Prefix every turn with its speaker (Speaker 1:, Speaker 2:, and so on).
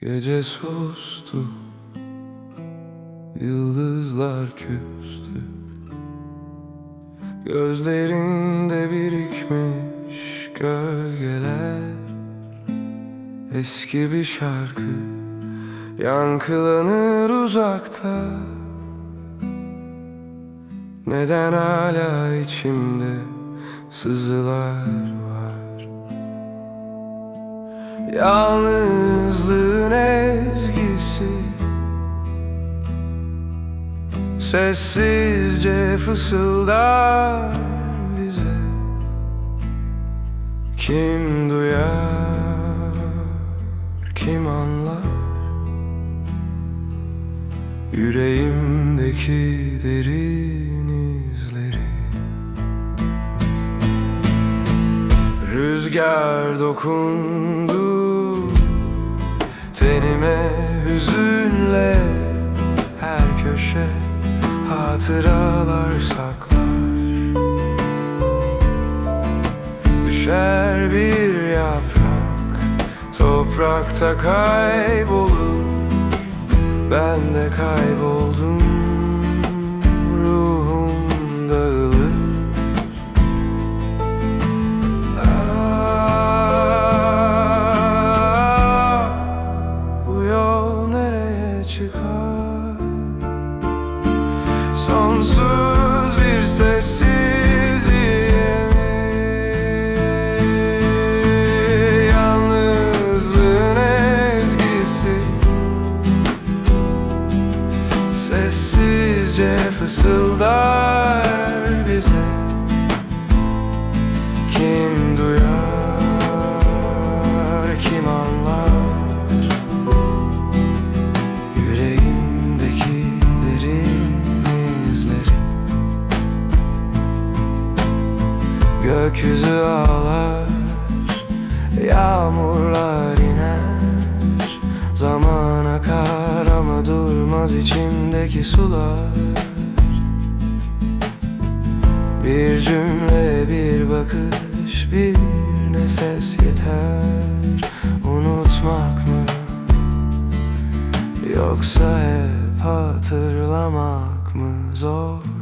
Speaker 1: Gece sustu Yıldızlar küstü. Gözlerinde birikmiş gölgeler Eski bir şarkı Yankılanır uzakta. Neden hala içimde sızılar Yalnızlığın ezgisi. Sessizce fısıldar bize. Kim duyar, kim anlar? Yüreğimdeki derin izleri. Rüzgar dokundu Tenime hüzünle her köşe hatıralar saklar. Düşer bir yaprak toprakta kaybolur. Ben de kayboldum çıkar? Sonsuz bir sessizliğe? Yalnızlığın ezgisi Sessizce fısıldar Gökyüzü ağlar Yağmurlar iner Zaman akar ama durmaz içimdeki sular Bir cümle, bir bakış, bir nefes yeter Unutmak mı? Yoksa hep hatırlamak mı zor?